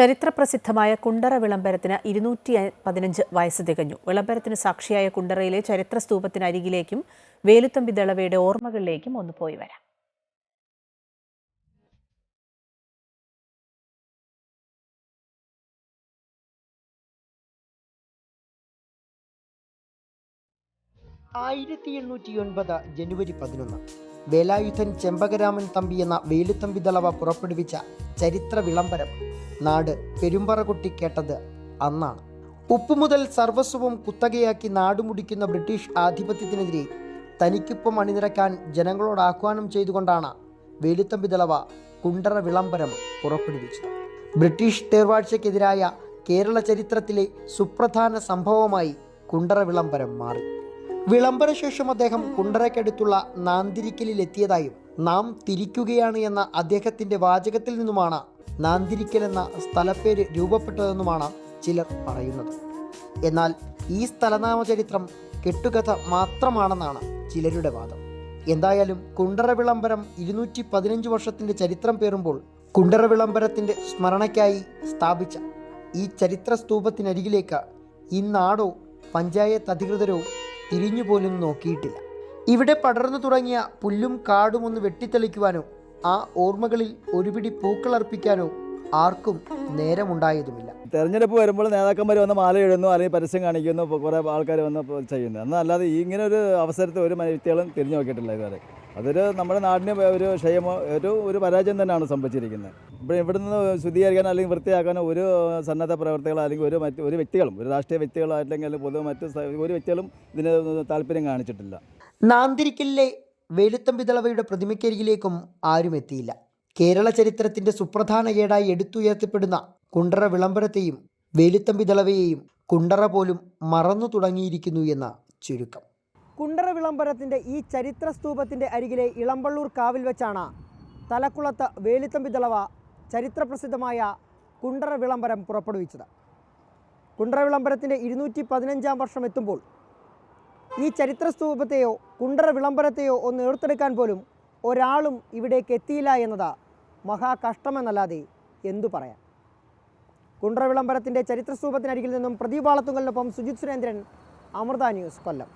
ചരിത്രപ്രസിദ്ധമായ കുണ്ടറ വിളംബരത്തിന് ഇരുന്നൂറ്റി പതിനഞ്ച് വയസ്സ് തികഞ്ഞു. വിളംബരത്തിന് സാക്ഷിയായ കുണ്ടറയിലെ ചരിത്ര സ്തൂപത്തിനരികിലേക്കും വേലുത്തമ്പി ദളവയുടെ ഓർമ്മകളിലേക്കും ഒന്ന് പോയി വരാം. ആയിരത്തി എണ്ണൂറ്റി ഒൻപത് ജനുവരി പതിനൊന്ന് വേലായുധൻ ചെമ്പകരാമൻ തമ്പി എന്ന വേലുത്തമ്പി ദളവ പുറപ്പെടുവിച്ച ചരിത്ര വിളംബരം നാട് പെരുമ്പറ കൊട്ടി കേട്ടത് അന്നാണ്. ഉപ്പു മുതൽ സർവസ്വവും കുത്തകയാക്കി നാടുമുടിക്കുന്ന ബ്രിട്ടീഷ് ആധിപത്യത്തിനെതിരെ തനിക്കൊപ്പം അണിനിരക്കാൻ ജനങ്ങളോട് ആഹ്വാനം ചെയ്തുകൊണ്ടാണ് വേലുത്തമ്പി ദളവ കുണ്ടറ വിളംബരം പുറപ്പെടുവിച്ചത്. ബ്രിട്ടീഷ് തേർവാഴ്ചയ്ക്കെതിരായ കേരള ചരിത്രത്തിലെ സുപ്രധാന സംഭവമായി കുണ്ടറ വിളംബരം മാറി. വിളംബര ശേഷം അദ്ദേഹം കുണ്ടറയ്ക്കടുത്തുള്ള നാന്തിരിക്കലിൽ എത്തിയതായും നാം തിരിക്കുകയാണ് എന്ന അദ്ദേഹത്തിന്റെ വാചകത്തിൽ നിന്നുമാണ് നാന്തിരിക്കൽ എന്ന സ്ഥലപ്പേര് രൂപപ്പെട്ടതെന്നുമാണ് ചിലർ പറയുന്നത്. എന്നാൽ ഈ സ്ഥലനാമ ചരിത്രം കെട്ടുകഥ മാത്രമാണെന്നാണ് ചിലരുടെ വാദം. എന്തായാലും കുണ്ടറ വിളംബരം ഇരുന്നൂറ്റി പതിനഞ്ച് വർഷത്തിന്റെ ചരിത്രം പേറുമ്പോൾ കുണ്ടറ വിളംബരത്തിന്റെ സ്മരണയ്ക്കായി സ്ഥാപിച്ച ഈ ചരിത്ര സ്തൂപത്തിനരികിലേക്ക് ഇന്നാടോ നാടോ പഞ്ചായത്ത് അധികൃതരോ തിരിഞ്ഞുപോലും നോക്കിയിട്ടില്ല. ഇവിടെ പടർന്നു തുടങ്ങിയ പുല്ലും കാടും ഒന്ന് വെട്ടിത്തെളിക്കുവാനോ ആ ഓർമ്മകളിൽ ഒരുപിടി പൂക്കളർപ്പിക്കാനോ ആർക്കും നേരമുണ്ടായതുമില്ല. തെരഞ്ഞെടുപ്പ് വരുമ്പോൾ നേതാക്കന്മാർ വന്ന് മാല ഇടുന്നു അല്ലെങ്കിൽ പരസ്യം കാണിക്കുന്നു കുറെ ആൾക്കാർ വന്ന് ചെയ്യുന്നു. എന്നല്ലാതെ ഇങ്ങനെ ഒരു അവസരത്തെ ഒരു വ്യക്തികളും തിരിഞ്ഞു നോക്കിയിട്ടില്ല ഇതുവരെ. അതൊരു നമ്മുടെ നാടിന് ഒരു ക്ഷയമോ ഒരു ഒരു പരാജയം തന്നെയാണ് സംഭവിച്ചിരിക്കുന്നത്. ഇപ്പോൾ ഇവിടുന്ന് ശുദ്ധീകരിക്കാനോ അല്ലെങ്കിൽ വൃത്തിയാക്കാനോ ഒരു സന്നദ്ധ പ്രവർത്തകളോ അല്ലെങ്കിൽ ഒരു മറ്റ് ഒരു വ്യക്തികളും ഒരു രാഷ്ട്രീയ വ്യക്തികളോ അല്ലെങ്കിൽ പൊതു മറ്റ് ഒരു വ്യക്തികളും ഇതിന് താല്പര്യം കാണിച്ചിട്ടില്ല. നാന്തിരിക്കലിലെ വേലുത്തമ്പി ദളവയുടെ പ്രതിമയ്ക്കരികിലേക്കും ആരുമെത്തിയില്ല കേരള ചരിത്രത്തിന്റെ സുപ്രധാന ഏടായി എടുത്തുയർത്തപ്പെടുന്ന കുണ്ടറ വിളംബരത്തെയും വേലുത്തമ്പി ദളവയെയും കുണ്ടറ പോലും മറന്നു തുടങ്ങിയിരിക്കുന്നു എന്ന ചുരുക്കം. കുണ്ടറ വിളംബരത്തിന്റെ ഈ ചരിത്ര സ്തൂപത്തിന്റെ അരികിലെ ഇളമ്പള്ളൂർ കാവിൽ വെച്ചാണ് തലക്കുളത്ത് വേലുത്തമ്പി ദളവ ചരിത്രപ്രസിദ്ധമായ കുണ്ടറ വിളംബരം പുറപ്പെടുവിച്ചത്. കുണ്ടറ വിളംബരത്തിന്റെ ഇരുന്നൂറ്റി പതിനഞ്ചാം വർഷം എത്തുമ്പോൾ ഈ ചരിത്ര സ്തൂപത്തെയോ കുണ്ടറ വിളംബരത്തെയോ ഒന്ന് എടുത്തെടുക്കാൻ പോലും ഒരാളും ഇവിടേക്ക് എത്തിയില്ല എന്നതാ മഹാകഷ്ടമെന്നല്ലാതെ എന്തു പറയാം കുണ്ടറ വിളംബരത്തിന്റെ ചരിത്ര സ്തൂപത്തിനരികിൽ നിന്നും പ്രദീപ് വാളത്തുങ്കലിനൊപ്പം സുജിത് സുരേന്ദ്രൻ അമൃത ന്യൂസ് കൊല്ലം.